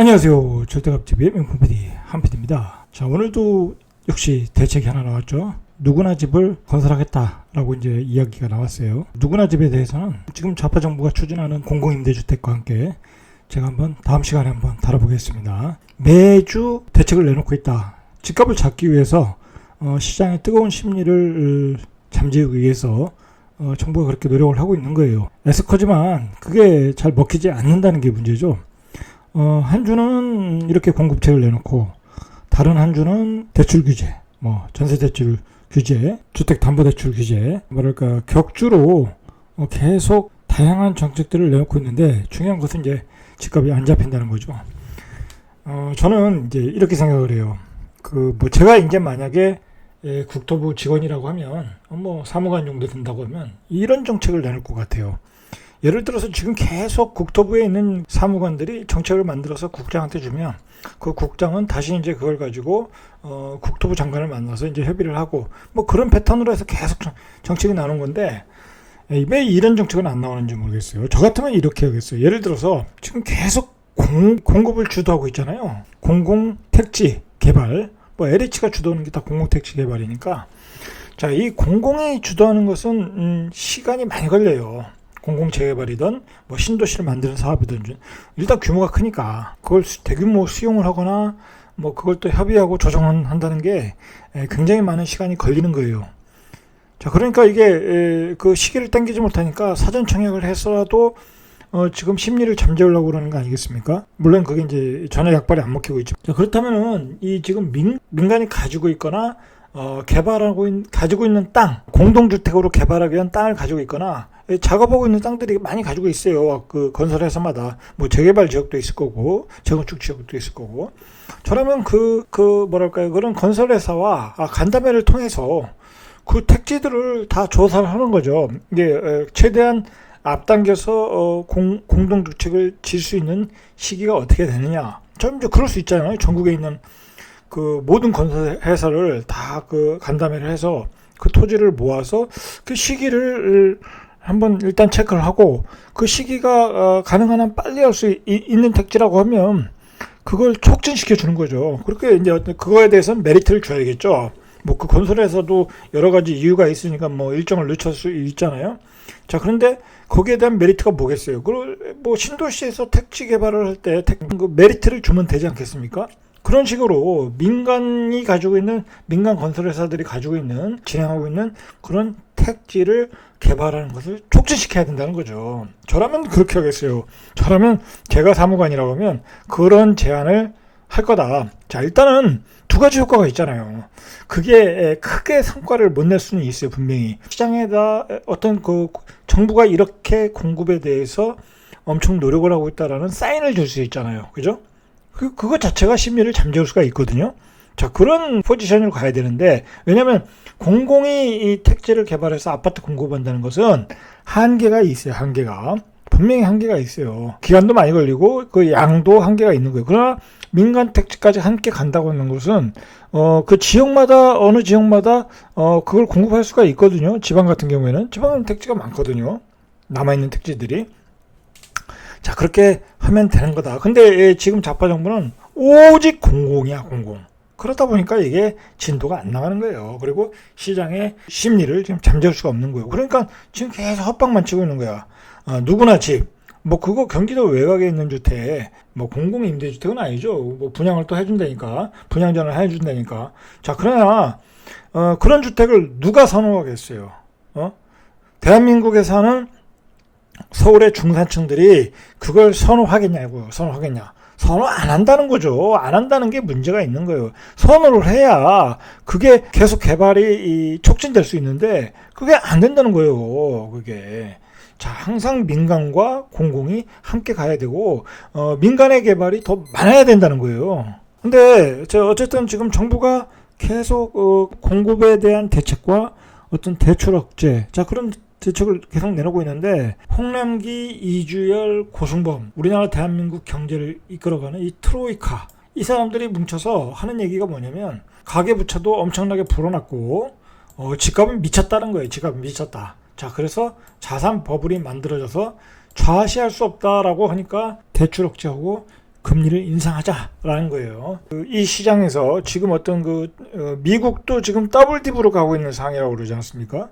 안녕하세요. 절대값집의 명품 PD 한PD입니다. 자, 오늘도 역시 대책이 하나 나왔죠. 누구나 집을 건설하겠다라고 이제 이야기가 나왔어요. 누구나 집에 대해서는 지금 좌파 정부가 추진하는 공공임대주택과 함께 제가 한번 다음 시간에 한번 다뤄보겠습니다. 매주 대책을 내놓고 있다. 집값을 잡기 위해서 어, 시장의 뜨거운 심리를 어, 잠재우기 위해서 어, 정부가 그렇게 노력을 하고 있는 거예요. 애석하지만 그게 잘 먹히지 않는다는 게 문제죠. 어, 한 주는 이렇게 공급책을 내놓고 다른 한 주는 대출 규제, 뭐 전세 대출 규제, 주택 담보 대출 규제, 뭐랄까 격주로 어, 계속 다양한 정책들을 내놓고 있는데 중요한 것은 이제 집값이 안 잡힌다는 거죠. 어, 저는 이제 이렇게 생각을 해요. 그 뭐 제가 이제 만약에 예, 국토부 직원이라고 하면 어, 뭐 사무관 정도 된다고 하면 이런 정책을 내놓을 것 같아요. 예를 들어서 지금 계속 국토부에 있는 사무관들이 정책을 만들어서 국장한테 주면 그 국장은 다시 이제 그걸 가지고 어, 국토부 장관을 만나서 이제 협의를 하고 뭐 그런 패턴으로 해서 계속 정- 정책이 나오는 건데 에, 왜 이런 정책은 안 나오는지 모르겠어요. 저 같으면 이렇게 하겠어요. 예를 들어서 지금 계속 공, 공급을 주도하고 있잖아요. 공공 택지 개발 뭐 LH가 주도하는 게 다 공공 택지 개발이니까 자 이 공공이 주도하는 것은 음, 시간이 많이 걸려요. 공공 재개발이든 뭐 신도시를 만드는 사업이든 좀 일단 규모가 크니까 그걸 수- 대규모 수용을 하거나 뭐 그걸 또 협의하고 조정한다는 게 에, 굉장히 많은 시간이 걸리는 거예요. 자 그러니까 이게 에, 그 시기를 당기지 못하니까 사전 청약을 해서라도 어, 지금 심리를 잠재우려고 그러는 거 아니겠습니까? 물론 그게 이제 전혀 약발이 안 먹히고 있죠. 자, 그렇다면은 이 지금 민, 민간이 가지고 있거나 어, 개발하고 있, 가지고 있는 땅, 공동주택으로 개발하기 위한 땅을 가지고 있거나 예, 작업하고 있는 땅들이 많이 가지고 있어요. 그 건설회사마다 뭐 재개발 지역도 있을 거고 재건축 지역도 있을 거고. 저라면 그, 그 뭐랄까요. 그런 건설회사와 아, 간담회를 통해서 그 택지들을 다 조사를 하는 거죠. 이게 에, 최대한 앞당겨서 어, 공, 공동주택을 질 수 있는 시기가 어떻게 되느냐. 좀 이제 그럴 수 있잖아요. 전국에 있는 그 모든 건설 회사를 다 그 간담회를 해서 그 토지를 모아서 그 시기를 한번 일단 체크를 하고 그 시기가 어, 가능한 한 빨리 할 수 있는 택지라고 하면 그걸 촉진시켜 주는 거죠. 그렇게 이제 그거에 대해서는 메리트를 줘야겠죠. 뭐 그 건설에서도 여러 가지 이유가 있으니까 뭐 일정을 늦출 수 있잖아요. 자 그런데 거기에 대한 메리트가 뭐겠어요? 그뭐 신도시에서 택지 개발을 할 때 그 메리트를 주면 되지 않겠습니까? 그런 식으로 민간이 가지고 있는 민간 건설회사들이 가지고 있는 진행하고 있는 그런 택지를 개발하는 것을 촉진시켜야 된다는 거죠. 저라면 그렇게 하겠어요. 저라면 제가 사무관이라고 하면 그런 제안을 할 거다. 자 일단은 두 가지 효과가 있잖아요. 그게 크게 성과를 못 낼 수는 있어요, 분명히. 시장에다 어떤 그 정부가 이렇게 공급에 대해서 엄청 노력을 하고 있다라는 사인을 줄 수 있잖아요. 그죠? 그, 그것 자체가 심리를 잠재울 수가 있거든요. 자, 그런 포지션으로 가야 되는데, 왜냐면 공공이 이 택지를 개발해서 아파트 공급한다는 것은 한계가 있어요, 한계가. 분명히 한계가 있어요. 기간도 많이 걸리고, 그 양도 한계가 있는 거예요. 그러나 민간 택지까지 함께 간다고 하는 것은, 어, 그 지역마다, 어느 지역마다, 어, 그걸 공급할 수가 있거든요. 지방 같은 경우에는. 지방은 택지가 많거든요. 남아 있는 택지들이. 자, 그렇게 하면 되는 거다. 근데 예, 지금 좌파 정부는 오직 공공이야, 공공. 그러다 보니까 이게 진도가 안 나가는 거예요. 그리고 시장의 심리를 지금 잠재울 수가 없는 거예요. 그러니까 지금 계속 헛방만 치고 있는 거야. 어, 누구나 집. 뭐 그거 경기도 외곽에 있는 주택, 뭐 공공 임대주택은 아니죠. 뭐 분양을 또 해준다니까, 분양전을 해준다니까. 자 그러나 어, 그런 주택을 누가 선호하겠어요? 어? 대한민국에 사는 서울의 중산층들이 그걸 선호하겠냐고요. 선호하겠냐. 선호 안 한다는 거죠. 안 한다는 게 문제가 있는 거예요. 선호를 해야 그게 계속 개발이 이 촉진될 수 있는데 그게 안 된다는 거예요. 그게. 자, 항상 민간과 공공이 함께 가야 되고 어, 민간의 개발이 더 많아야 된다는 거예요. 근데 저 어쨌든 지금 정부가 계속 어, 공급에 대한 대책과 어떤 대출 억제, 자 그런 대책을 계속 내놓고 있는데 홍남기, 이주열, 고승범 우리나라 대한민국 경제를 이끌어가는 이 트로이카 이 사람들이 뭉쳐서 하는 얘기가 뭐냐면 가계부채도 엄청나게 불어났고 어, 집값은 미쳤다는 거예요. 집값은 미쳤다. 자 그래서 자산 버블이 만들어져서 좌시할 수 없다라고 하니까 대출 억제하고 금리를 인상하자라는 거예요. 그이 시장에서 지금 어떤 그 어, 미국도 지금 더블 딥으로 가고 있는 상황이라고 그러지 않습니까?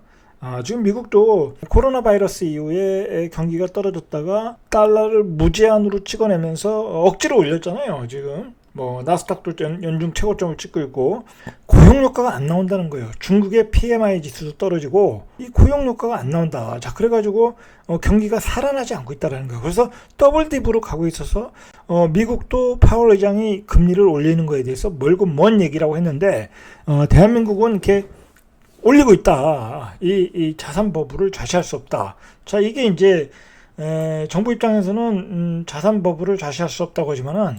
아, 지금 미국도 코로나 바이러스 이후에 경기가 떨어졌다가 달러를 무제한으로 찍어내면서 억지로 올렸잖아요. 지금 뭐 나스닥도 연- 연중 최고점을 찍고 있고 고용 효과가 안 나온다는 거예요. 중국의 PMI 지수도 떨어지고 이 고용 효과가 안 나온다. 자 그래가지고 어, 경기가 살아나지 않고 있다라는 거예요. 그래서 더블 딥으로 가고 있어서 어, 미국도 파월 의장이 금리를 올리는 거에 대해서 멀고 먼 얘기라고 했는데 어, 대한민국은 이렇게 올리고 있다. 이, 이 자산 버블을 좌시할 수 없다. 자 이게 이제 에, 정부 입장에서는 음, 자산 버블을 좌시할 수 없다고 하지만은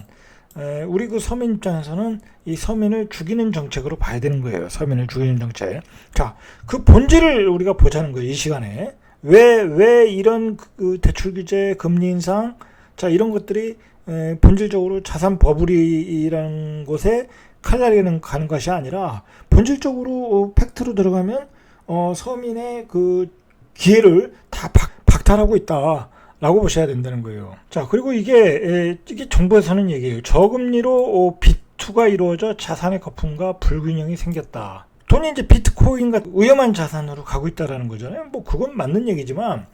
에, 우리 그 서민 입장에서는 이 서민을 죽이는 정책으로 봐야 되는 거예요. 서민을 죽이는 정책. 자, 그 본질을 우리가 보자는 거예요. 이 시간에. 왜, 왜 이런 그 대출 규제, 금리 인상, 자, 이런 것들이 에, 본질적으로 자산 버블이라는 곳에 칼날이 가는 것이 아니라 본질적으로 어, 팩트로 들어가면 어, 서민의 그 기회를 다 박, 박탈하고 있다. 라고 보셔야 된다는 거예요. 자, 그리고 이게, 에, 이게 정부에서는 얘기해요. 저금리로 어, 비투가 이루어져 자산의 거품과 불균형이 생겼다. 돈이 이제 비트코인 같은 위험한 자산으로 가고 있다라는 거잖아요. 뭐, 그건 맞는 얘기지만,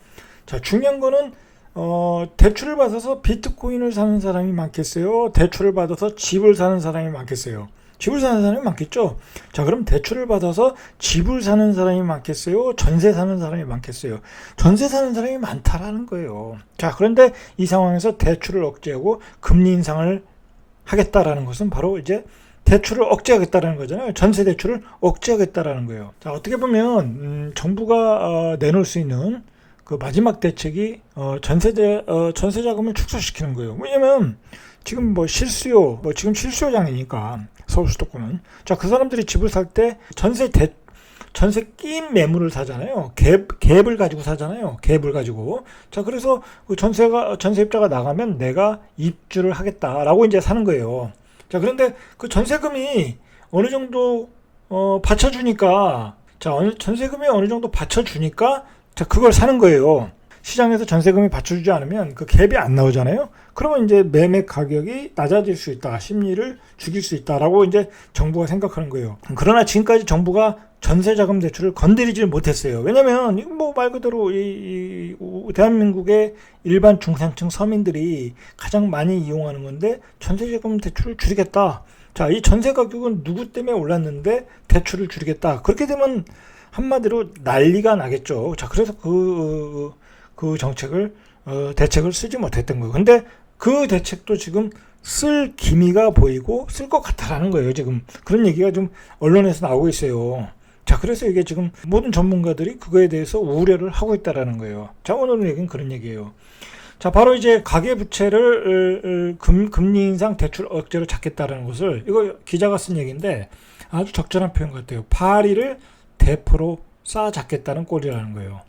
자, 중요한 거는, 어, 대출을 받아서 비트코인을 사는 사람이 많겠어요? 대출을 받아서 집을 사는 사람이 많겠어요? 집을 사는 사람이 많겠죠? 자, 그럼 대출을 받아서 집을 사는 사람이 많겠어요? 전세 사는 사람이 많겠어요? 전세 사는 사람이 많다라는 거예요. 자, 그런데 이 상황에서 대출을 억제하고 금리 인상을 하겠다라는 것은 바로 이제 대출을 억제하겠다라는 거잖아요. 전세 대출을 억제하겠다라는 거예요. 자, 어떻게 보면 음, 정부가 어, 내놓을 수 있는 그 마지막 대책이 어, 전세대 어, 전세 자금을 축소시키는 거예요. 왜냐면 지금 뭐 실수요, 뭐 지금 실수요장이니까 서울 수도권은 자 그 사람들이 집을 살 때 전세 대 전세 낀 매물을 사잖아요. 갭 갭을 가지고 사잖아요. 갭을 가지고 자 그래서 그 전세가 전세입자가 나가면 내가 입주를 하겠다라고 이제 사는 거예요. 자 그런데 그 전세금이 어느 정도 어 받쳐주니까 자 전세금이 어느 정도 받쳐주니까 자 그걸 사는 거예요. 시장에서 전세금이 받쳐주지 않으면 그 갭이 안 나오잖아요. 그러면 이제 매매 가격이 낮아질 수 있다. 심리를 죽일 수 있다라고 이제 정부가 생각하는 거예요. 그러나 지금까지 정부가 전세자금 대출을 건드리질 못했어요. 왜냐면 뭐말 그대로 이, 이 대한민국의 일반 중산층 서민들이 가장 많이 이용하는 건데 전세자금 대출을 줄이겠다. 자, 이 전세 가격은 누구 때문에 올랐는데 대출을 줄이겠다. 그렇게 되면 한마디로 난리가 나겠죠. 자, 그래서 그, 그 정책을, 어, 대책을 쓰지 못했던 거예요. 근데 그 대책도 지금 쓸 기미가 보이고 쓸 것 같다라는 거예요. 지금 그런 얘기가 좀 언론에서 나오고 있어요. 자, 그래서 이게 지금 모든 전문가들이 그거에 대해서 우려를 하고 있다라는 거예요. 자, 오늘 얘기는 그런 얘기예요. 자, 바로 이제 가계 부채를 금, 금리 인상 대출 억제로 잡겠다라는 것을 이거 기자가 쓴 얘기인데 아주 적절한 표현 같아요. 파리를 대포로 쌓아 잡겠다는 꼴이라는 거예요.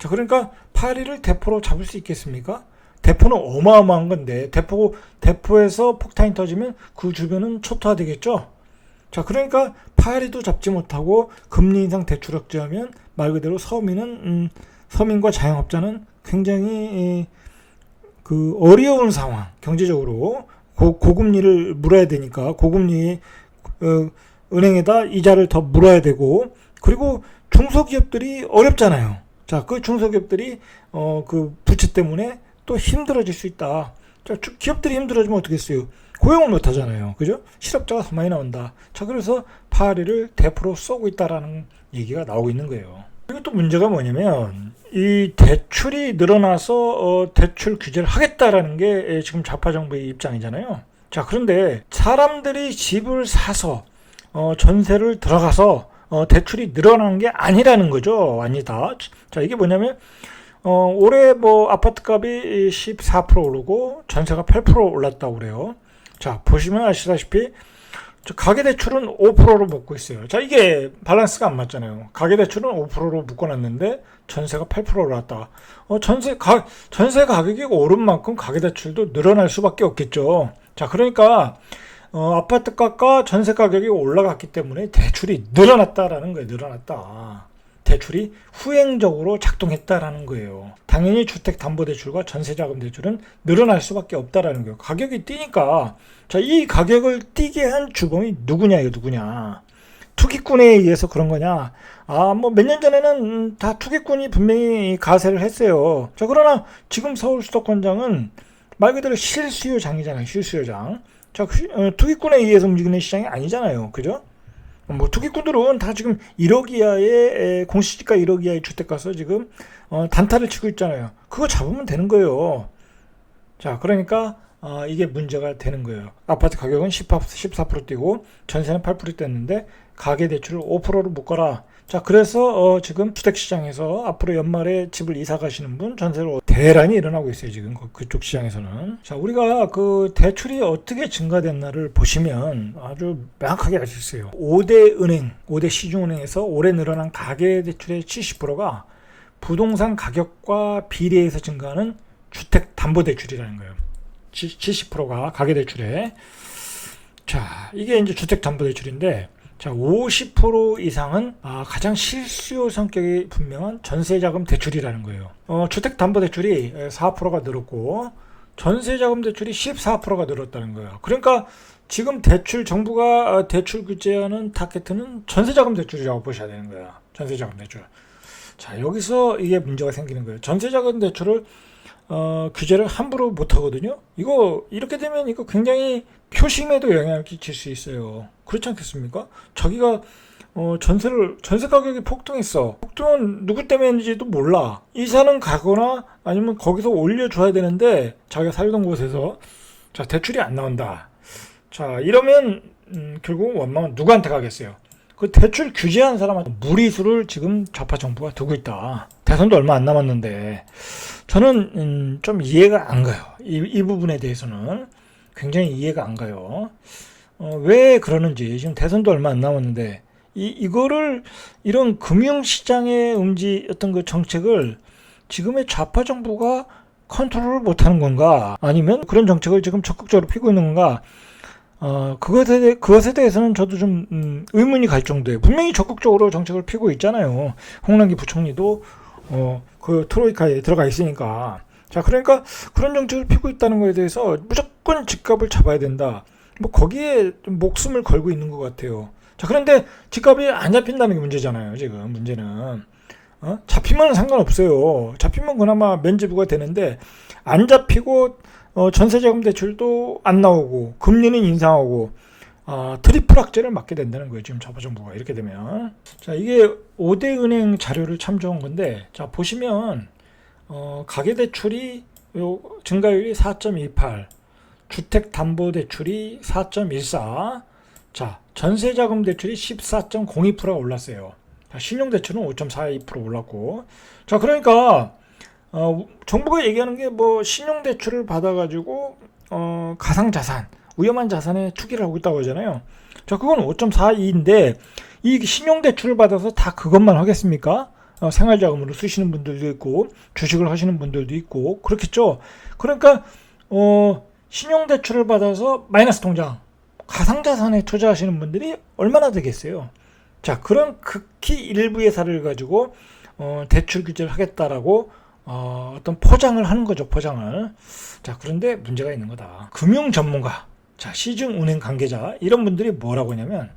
자, 그러니까 파리를 대포로 잡을 수 있겠습니까? 대포는 어마어마한 건데 대포 대포에서 폭탄이 터지면 그 주변은 초토화되겠죠. 자, 그러니까 파리도 잡지 못하고 금리 인상 대출 억제하면 말 그대로 서민은 음, 서민과 자영업자는 굉장히 그 어려운 상황 경제적으로 고, 고금리를 물어야 되니까 고금리 어, 은행에다 이자를 더 물어야 되고 그리고 중소기업들이 어렵잖아요. 자, 그 중소기업들이 어, 그 부채 때문에 또 힘들어질 수 있다. 자, 기업들이 힘들어지면 어떻겠어요? 고용을 못 하잖아요. 그죠? 실업자가 더 많이 나온다. 자, 그래서 파리를 대포로 쏘고 있다라는 얘기가 나오고 있는 거예요. 그리고 또 문제가 뭐냐면 이 대출이 늘어나서 어, 대출 규제를 하겠다라는 게 지금 좌파 정부의 입장이잖아요. 자, 그런데 사람들이 집을 사서 어, 전세를 들어가서 어, 대출이 늘어나는 게 아니라는 거죠. 아니다. 자, 이게 뭐냐면 어, 올해 뭐 아파트 값이 14% 오르고 전세가 8% 올랐다고 그래요. 자, 보시면 아시다시피 가계 대출은 5%로 묶고 있어요. 자, 이게 밸런스가 안 맞잖아요. 가계 대출은 5%로 묶어놨는데 전세가 8% 올랐다. 어, 전세 가 전세 가격이 오른 만큼 가계 대출도 늘어날 수밖에 없겠죠. 자, 그러니까 어, 아파트 값과 전세 가격이 올라갔기 때문에 대출이 늘어났다라는 거예요. 늘어났다. 대출이 후행적으로 작동했다라는 거예요. 당연히 주택담보대출과 전세자금대출은 늘어날 수밖에 없다라는 거예요. 가격이 뛰니까 자 이 가격을 뛰게 한 주범이 누구냐 이거 누구냐 투기꾼에 의해서 그런 거냐 아 뭐 몇 년 전에는 음, 다 투기꾼이 분명히 가세를 했어요. 자 그러나 지금 서울 수도권장은 말 그대로 실수요장이잖아요. 실수요장. 자 그- 어, 투기꾼에 의해서 움직이는 시장이 아니잖아요. 그죠? 뭐 투기꾼들은 다 지금 1억 이하의 에, 공시지가 1억 이하의 주택 가서 지금 어, 단타를 치고 있잖아요. 그거 잡으면 되는 거예요. 자, 그러니까 어, 이게 문제가 되는 거예요. 아파트 가격은 14, 14% 뛰고 전세는 8% 뛰었는데 가계 대출을 5%로 묶어라. 자, 그래서 어, 지금 주택 시장에서 앞으로 연말에 집을 이사 가시는 분 전세로 대란이 일어나고 있어요. 지금 그- 그쪽 시장에서는. 자, 우리가 그 대출이 어떻게 증가됐나를 보시면 아주 명확하게 알 수 있어요. 5대 은행, 5대 시중은행에서 올해 늘어난 가계 대출의 70%가 부동산 가격과 비례해서 증가하는 주택 담보 대출이라는 거예요. 70%가 가계 대출에. 자, 이게 이제 주택 담보 대출인데 자, 50% 이상은 아, 가장 실수요 성격이 분명한 전세자금 대출이라는 거예요. 어, 주택담보대출이 4%가 늘었고 전세자금 대출이 14%가 늘었다는 거예요. 그러니까 지금 대출 정부가 어, 대출 규제하는 타겟은 전세자금 대출이라고 보셔야 되는 거예요. 전세자금 대출. 자, 여기서 이게 문제가 생기는 거예요. 전세자금 대출을 어, 규제를 함부로 못 하거든요. 이거 이렇게 되면 이거 굉장히 표심에도 영향을 끼칠 수 있어요. 그렇지 않겠습니까? 자기가 어, 전세를 전세 가격이 폭등했어. 폭등은 누구 때문인지도 몰라. 이사는 가거나 아니면 거기서 올려줘야 되는데 자기가 살던 곳에서 자 대출이 안 나온다. 자 이러면 음, 결국 원망은 누구한테 가겠어요? 그 대출 규제한 사람한테 무리수를 지금 좌파 정부가 두고 있다. 대선도 얼마 안 남았는데 저는 음, 좀 이해가 안 가요. 이, 이 부분에 대해서는 굉장히 이해가 안 가요. 어, 왜 그러는지 지금 대선도 얼마 안 남았는데 이 이거를 이런 금융시장의 음지 어떤 그 정책을 지금의 좌파 정부가 컨트롤을 못하는 건가 아니면 그런 정책을 지금 적극적으로 피고 있는 건가 어, 그것에, 대, 그것에 대해서는 저도 좀, 음, 의문이 갈 정도예요. 분명히 적극적으로 정책을 피고 있잖아요. 홍남기 부총리도, 어, 그 트로이카에 들어가 있으니까. 자, 그러니까 그런 정책을 피고 있다는 거에 대해서 무조건 집값을 잡아야 된다. 뭐, 거기에 좀 목숨을 걸고 있는 것 같아요. 자, 그런데 집값이 안 잡힌다는 게 문제잖아요, 지금. 문제는. 어? 잡히면 상관없어요. 잡히면 그나마 면제부가 되는데, 안 잡히고, 어, 전세자금 대출도 안 나오고 금리는 인상하고 어, 트리플 악재를 맞게 된다는 거예요. 지금 좌파 정부가 이렇게 되면 자 이게 5대 은행 자료를 참조한 건데 자 보시면 어, 가계 대출이 요 증가율이 4.28 주택 담보 대출이 4.14 자, 전세 자금 대출이 14.02%가 올랐어요. 자, 신용 대출은 5.42% 올랐고. 자, 그러니까 어, 정부가 얘기하는 게 뭐 신용 대출을 받아가지고 어, 가상 자산, 위험한 자산에 투기를 하고 있다고 하잖아요. 자, 그건 5.42인데 이 신용 대출을 받아서 다 그것만 하겠습니까? 어, 생활자금으로 쓰시는 분들도 있고 주식을 하시는 분들도 있고 그렇겠죠. 그러니까 어, 신용 대출을 받아서 마이너스 통장, 가상 자산에 투자하시는 분들이 얼마나 되겠어요? 자, 그런 극히 일부의 사례를 가지고 어, 대출 규제를 하겠다라고 어, 어떤 포장을 하는 거죠, 포장을. 자, 그런데 문제가 있는 거다. 금융 전문가, 자, 시중 은행 관계자, 이런 분들이 뭐라고 하냐면,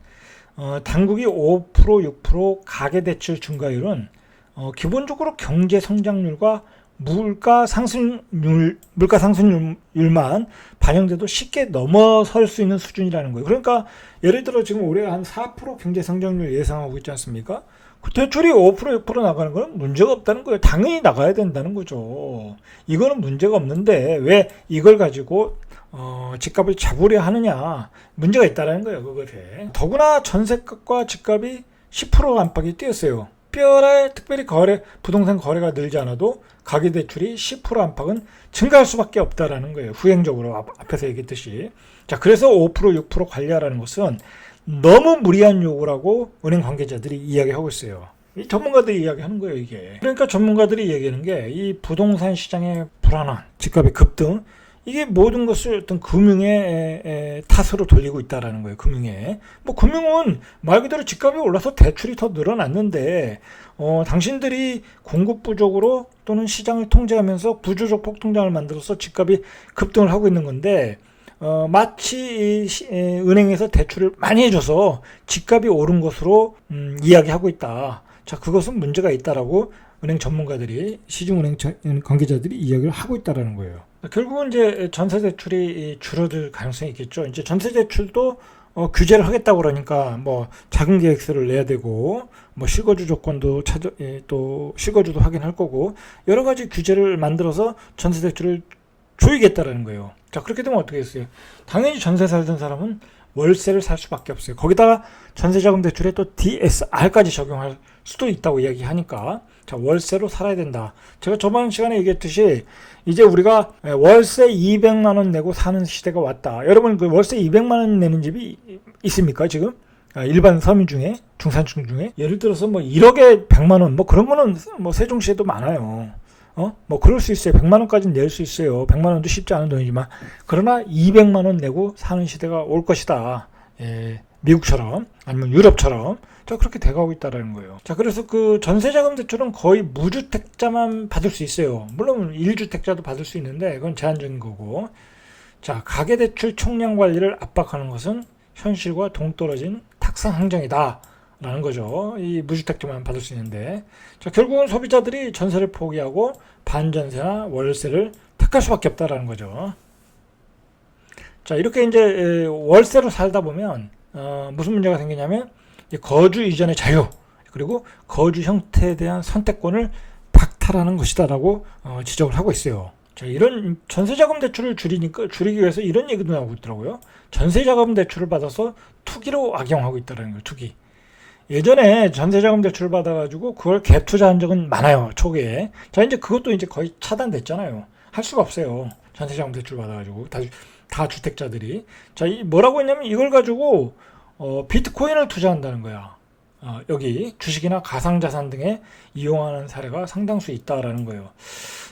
어, 당국이 5%, 6% 가계대출 증가율은, 어, 기본적으로 경제 성장률과 물가 상승률, 물가 상승률만 반영돼도 쉽게 넘어설 수 있는 수준이라는 거예요. 그러니까, 예를 들어 지금 올해 한 4% 경제 성장률 예상하고 있지 않습니까? 그 대출이 5% 6% 나가는 건 문제가 없다는 거예요. 당연히 나가야 된다는 거죠. 이거는 문제가 없는데 왜 이걸 가지고 어, 집값을 잡으려 하느냐 문제가 있다라는 거예요. 그것에 더구나 전세값과 집값이 10% 안팎이 뛰었어요. 특별히 특별히 거래 부동산 거래가 늘지 않아도 가계 대출이 10% 안팎은 증가할 수밖에 없다라는 거예요. 후행적으로 앞, 앞에서 얘기했듯이 자 그래서 5% 6% 관리하라는 것은 너무 무리한 요구라고 은행 관계자들이 이야기하고 있어요. 이 전문가들이 이야기하는 거예요, 이게. 그러니까 전문가들이 얘기하는 게 이 부동산 시장의 불안한 집값의 급등 이게 모든 것을 어떤 금융의 탓으로 돌리고 있다라는 거예요. 금융에. 뭐 금융은 말 그대로 집값이 올라서 대출이 더 늘어났는데 어, 당신들이 공급 부족으로 또는 시장을 통제하면서 구조적 폭통장을 만들어서 집값이 급등을 하고 있는 건데 어, 마치 이 시- 에, 은행에서 대출을 많이 해줘서 집값이 오른 것으로 음, 이야기하고 있다. 자, 그것은 문제가 있다라고 은행 전문가들이 시중은행 저- 관계자들이 이야기를 하고 있다라는 거예요. 결국은 이제 전세 대출이 줄어들 가능성이 있겠죠. 이제 전세 대출도 어, 규제를 하겠다고 그러니까 뭐 자금 계획서를 내야 되고 뭐 실거주 조건도 찾아 예, 또 실거주도 확인할 거고 여러 가지 규제를 만들어서 전세 대출을 조이겠다라는 거예요. 자 그렇게 되면 어떻게 했어요? 당연히 전세 살던 사람은 월세를 살 수밖에 없어요. 거기다가 전세자금 대출에 또 DSR까지 적용할 수도 있다고 이야기하니까 자 월세로 살아야 된다. 제가 저번 시간에 얘기했듯이 이제 우리가 월세 200만 원 내고 사는 시대가 왔다. 여러분 그 월세 200만 원 내는 집이 있습니까 지금? 아, 일반 서민 중에 중산층 중에 예를 들어서 뭐 1억에 100만 원 뭐 그런 거는 뭐 세종시에도 많아요. 어? 뭐 그럴 수 있어요. 100만 원까지는 낼 수 있어요. 100만 원도 쉽지 않은 돈이지만 그러나 200만 원 내고 사는 시대가 올 것이다. 예, 미국처럼 아니면 유럽처럼 자 그렇게 돼가고 있다라는 거예요. 자 그래서 그 전세자금 대출은 거의 무주택자만 받을 수 있어요. 물론 1주택자도 받을 수 있는데 그건 제한적인 거고. 자 가계대출 총량 관리를 압박하는 것은 현실과 동떨어진 탁상 행정이다. 라는 거죠. 이 무주택자만 받을 수 있는데. 자, 결국은 소비자들이 전세를 포기하고 반전세나 월세를 택할 수밖에 없다라는 거죠. 자, 이렇게 이제 에, 월세로 살다 보면 어, 무슨 문제가 생기냐면 이 거주 이전의 자유 그리고 거주 형태에 대한 선택권을 박탈하는 것이다라고 어, 지적을 하고 있어요. 자, 이런 전세자금 대출을 줄이니까 줄이기 위해서 이런 얘기도 나오고 있더라고요. 전세자금 대출을 받아서 투기로 악용하고 있다는 거예요. 투기. 예전에 전세자금 대출을 받아가지고 그걸 갭 투자한 적은 많아요 초기에. 자 이제 그것도 이제 거의 차단됐잖아요. 할 수가 없어요 전세자금 대출 받아가지고. 다, 다 주택자들이. 자 이 뭐라고 했냐면 이걸 가지고 어, 비트코인을 투자한다는 거야. 어, 여기 주식이나 가상자산 등에 이용하는 사례가 상당수 있다라는 거예요.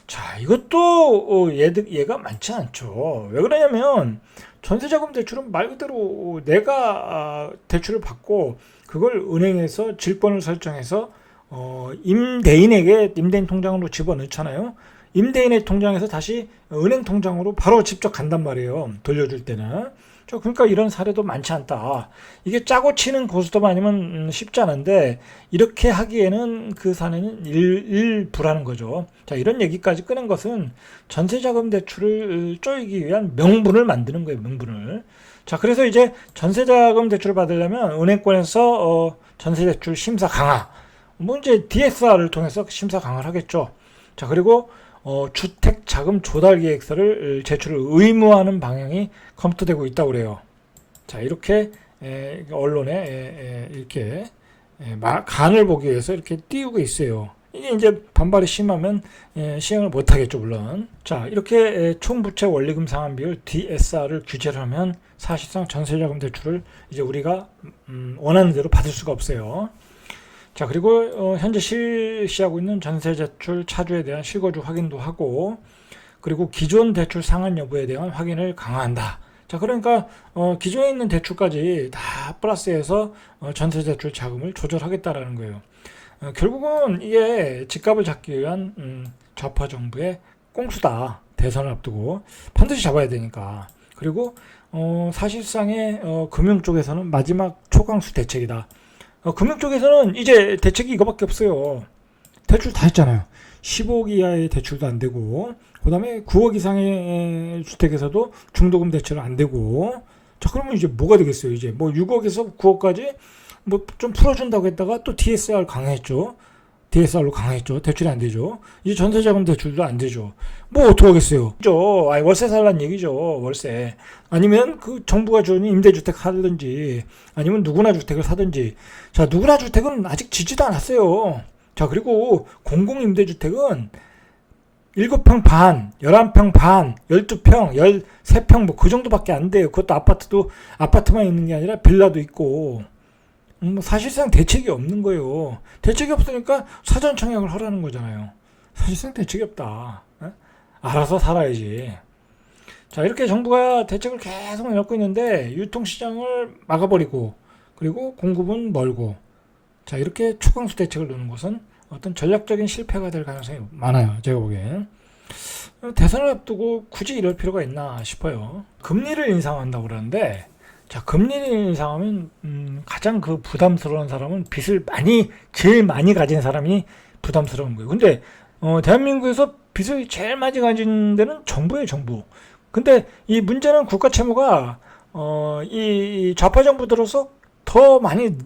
자 이것도 어, 얘들 얘가 많지 않죠. 왜 그러냐면 전세자금 대출은 말 그대로 내가 아, 대출을 받고 그걸 은행에서 질권을 설정해서 어, 임대인에게 임대인 통장으로 집어넣잖아요. 임대인의 통장에서 다시 은행 통장으로 바로 직접 간단 말이에요. 돌려줄 때는. 저 그러니까 이런 사례도 많지 않다. 이게 짜고 치는 고스톱 아니면 음, 쉽지 않은데 이렇게 하기에는 그 사례는 일, 일부라는 거죠. 자 이런 얘기까지 꺼낸 것은 전세자금 대출을 쪼이기 위한 명분을 만드는 거예요. 명분을. 자, 그래서 이제 전세자금 대출을 받으려면 은행권에서 어, 전세대출 심사 강화, 뭐 이제 DSR을 통해서 심사 강화를 하겠죠. 자, 그리고 어, 주택 자금 조달 계획서를 제출을 의무화하는 방향이 검토되고 있다고 그래요. 자, 이렇게 에, 언론에 에, 에, 이렇게 에, 마, 간을 보기 위해서 이렇게 띄우고 있어요. 이게 이제 반발이 심하면 예, 시행을 못 하겠죠, 물론. 자, 이렇게 에, 총부채 원리금 상환 비율 DSR을 규제를 하면 사실상 전세자금 대출을 이제 우리가 음, 원하는 대로 받을 수가 없어요. 자, 그리고 어, 현재 실시하고 있는 전세 대출 차주에 대한 실거주 확인도 하고 그리고 기존 대출 상환 여부에 대한 확인을 강화한다. 자, 그러니까 어, 기존에 있는 대출까지 다 플러스해서 어, 전세 대출 자금을 조절하겠다라는 거예요. 어, 결국은 이게 집값을 잡기 위한 음, 좌파 정부의 꼼수다. 대선을 앞두고 반드시 잡아야 되니까. 그리고 어, 사실상의 어, 금융 쪽에서는 마지막 초강수 대책이다. 어, 금융 쪽에서는 이제 대책이 이거밖에 없어요. 대출 다 했잖아요. 10억 이하의 대출도 안 되고, 그 다음에 9억 이상의 주택에서도 중도금 대출은 안 되고, 자, 그러면 이제 뭐가 되겠어요, 이제. 뭐 6억에서 9억까지 뭐 좀 풀어준다고 했다가 또 DSR 강화했죠. DSR로 강화했죠. 대출이 안 되죠. 이제 전세자금 대출도 안 되죠. 뭐 어떡하겠어요. 그죠. 아니, 월세 살란 얘기죠. 월세. 아니면 그 정부가 주는 임대주택 하든지 아니면 누구나 주택을 사든지. 자, 누구나 주택은 아직 짓지도 않았어요. 자, 그리고 공공임대주택은 7평 반, 11평 반, 12평, 13평 뭐 그 정도밖에 안 돼요. 그것도 아파트도 아파트만 있는 게 아니라 빌라도 있고. 음, 뭐 사실상 대책이 없는 거예요. 대책이 없으니까 사전 청약을 하라는 거잖아요. 사실상 대책이 없다. 에? 알아서 살아야지. 자, 이렇게 정부가 대책을 계속 내놓고 있는데 유통시장을 막아버리고 그리고 공급은 멀고 자, 이렇게 초강수 대책을 놓는 것은 어떤 전략적인 실패가 될 가능성이 많아요. 제가 보기엔. 대선을 앞두고 굳이 이럴 필요가 있나 싶어요. 금리를 인상한다고 그러는데 자, 금리를 인상하면 음, 가장 그 부담스러운 사람은 빚을 많이 제일 많이 가진 사람이 부담스러운 거예요. 근데 어, 대한민국에서 빚을 제일 많이 가진 데는 정부예요, 정부. 근데 이 문제는 국가 채무가 어, 이 좌파 정부 들어서 더 많이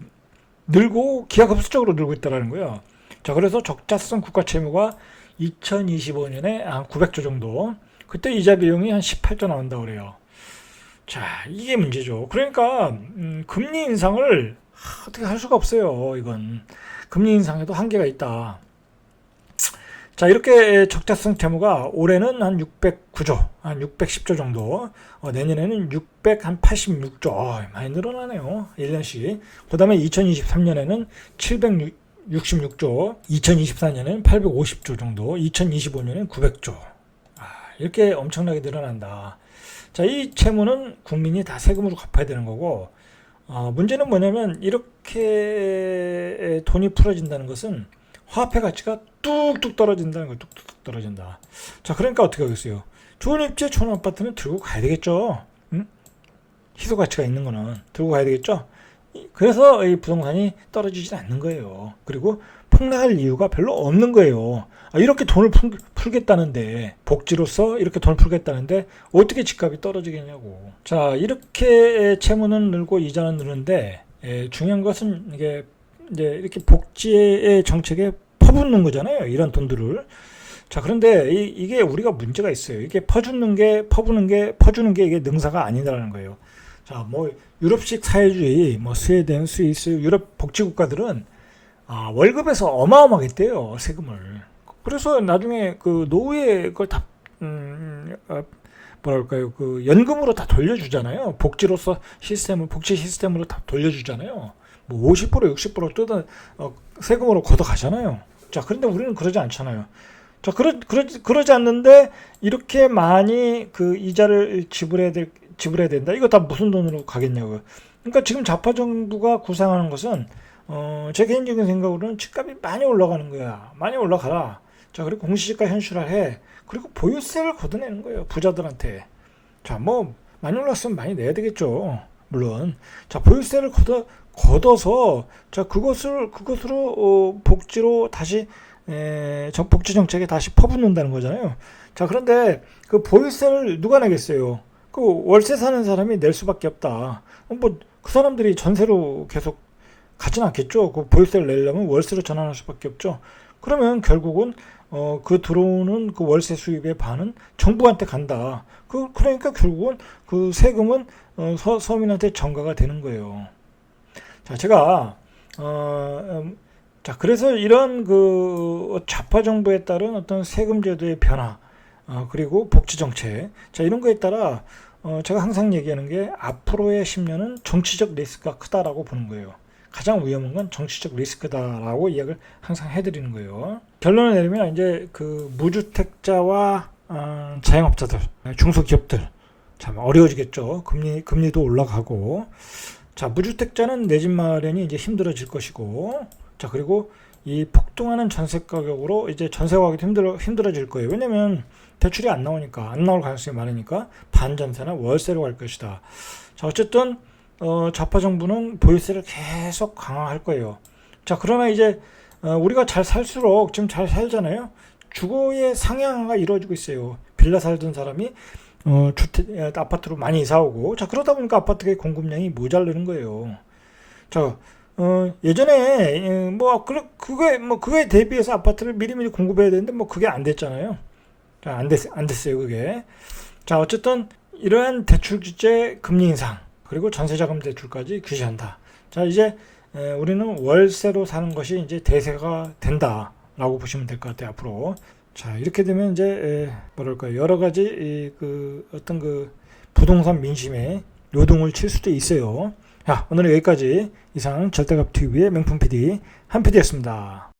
늘고 기하급수적으로 늘고 있다라는 거예요. 자, 그래서 적자성 국가 채무가 2025년에 한 900조 정도. 그때 이자 비용이 한 18조 나온다고 그래요. 자, 이게 문제죠. 그러니까 음, 금리 인상을 하, 어떻게 할 수가 없어요. 이건 금리 인상에도 한계가 있다. 자, 이렇게 적자성 채무가 올해는 한 609조, 한 610조 정도, 어, 내년에는 686조, 어, 많이 늘어나네요. 1년씩. 그 다음에 2023년에는 766조, 2024년에는 850조 정도, 2025년에는 900조. 아, 이렇게 엄청나게 늘어난다. 자, 이 채무는 국민이 다 세금으로 갚아야 되는 거고, 어, 문제는 뭐냐면, 이렇게 돈이 풀어진다는 것은 화폐 가치가 뚝뚝 떨어진다는 거예요. 뚝뚝 떨어진다. 자, 그러니까 어떻게 하겠어요? 좋은 입지에 좋은 아파트는 들고 가야 되겠죠. 응? 희소 가치가 있는 거는 들고 가야 되겠죠. 이- 그래서 이 부동산이 떨어지지 않는 거예요. 그리고 폭락할 이유가 별로 없는 거예요. 아, 이렇게 돈을 풀, 풀겠다는데 복지로서 이렇게 돈을 풀겠다는데 어떻게 집값이 떨어지겠냐고. 자, 이렇게 채무는 늘고 이자는 늘는데 에, 중요한 것은 이게 이제 이렇게 복지의 정책에 퍼붓는 거잖아요. 이런 돈들을. 자, 그런데 이, 게 우리가 문제가 있어요. 이게 퍼주는 게, 퍼부는 게, 퍼주는 게 이게 능사가 아니다라는 거예요. 자, 뭐, 유럽식 사회주의, 뭐, 스웨덴, 스위스, 유럽 복지 국가들은, 아, 월급에서 어마어마하게 떼요, 세금을. 그래서 나중에 그 노후에 그걸 다, 음, 어, 뭐랄까요, 그 연금으로 다 돌려주잖아요. 복지로서 시스템을, 복지 시스템으로 다 돌려주잖아요. 뭐 50% 60% 뜯어 어, 세금으로 걷어 가잖아요. 자, 그런데 우리는 그러지 않잖아요. 자, 그러, 그러, 그러지 않는데 이렇게 많이 그 이자를 지불해야 될 지불해야 된다. 이거 다 무슨 돈으로 가겠냐고요. 그러니까 지금 좌파 정부가 구상하는 것은 어, 제 개인적인 생각으로는 집값이 많이 올라가는 거야. 많이 올라가라. 자, 그리고 공시지가 현실화해. 그리고 보유세를 걷어내는 거예요. 부자들한테. 자, 뭐 많이 올랐으면 많이 내야 되겠죠. 물론. 자, 보유세를 걷어 걷어서 자 그것을 그것으로 어, 복지로 다시 에, 정, 복지 정책에 다시 퍼붓는다는 거잖아요. 자 그런데 그 보유세를 누가 내겠어요? 그 월세 사는 사람이 낼 수밖에 없다. 뭐 그 사람들이 전세로 계속 가진 않겠죠. 그 보유세를 내려면 월세로 전환할 수밖에 없죠. 그러면 결국은 어, 그 들어오는 그 월세 수입의 반은 정부한테 간다. 그 그러니까 결국은 그 세금은 어, 서, 서민한테 전가가 되는 거예요. 자, 제가 어, 음, 자 그래서 이런 그 좌파 정부에 따른 어떤 세금 제도의 변화 어, 그리고 복지 정책 자 이런 거에 따라 어, 제가 항상 얘기하는 게 앞으로의 10년은 정치적 리스크가 크다라고 보는 거예요. 가장 위험한 건 정치적 리스크다라고 이야기를 항상 해드리는 거예요. 결론을 내리면 이제 그 무주택자와 어, 자영업자들, 중소기업들 참 어려워지겠죠. 금리 금리도 올라가고 자, 무주택자는 내 집 마련이 이제 힘들어질 것이고, 자, 그리고 이 폭등하는 전세 가격으로 이제 전세 가격이 힘들어, 힘들어질 거예요. 왜냐면 대출이 안 나오니까, 안 나올 가능성이 많으니까 반전세나 월세로 갈 것이다. 자, 어쨌든, 어, 좌파 정부는 보유세를 계속 강화할 거예요. 자, 그러나 이제, 어, 우리가 잘 살수록 지금 잘 살잖아요. 주거의 상향화가 이루어지고 있어요. 빌라 살던 사람이 어, 주택, 에, 아파트로 많이 이사 오고, 자, 그러다 보니까 아파트의 공급량이 모자르는 거예요. 자, 어, 예전에, 에, 뭐, 그, 그거에, 뭐, 그거에 대비해서 아파트를 미리미리 공급해야 되는데, 뭐, 그게 안 됐잖아요. 자, 안 됐, 안 됐어요, 그게. 자, 어쨌든, 이러한 대출 규제 금리 인상, 그리고 전세자금 대출까지 규제한다. 자, 이제, 에, 우리는 월세로 사는 것이 이제 대세가 된다라고 보시면 될 것 같아요, 앞으로. 자 이렇게 되면 이제 에, 뭐랄까 여러 가지 이, 그 어떤 그 부동산 민심에 요동을 칠 수도 있어요. 자 오늘은 여기까지 이상 절대값 TV의 명품 PD 한 PD였습니다.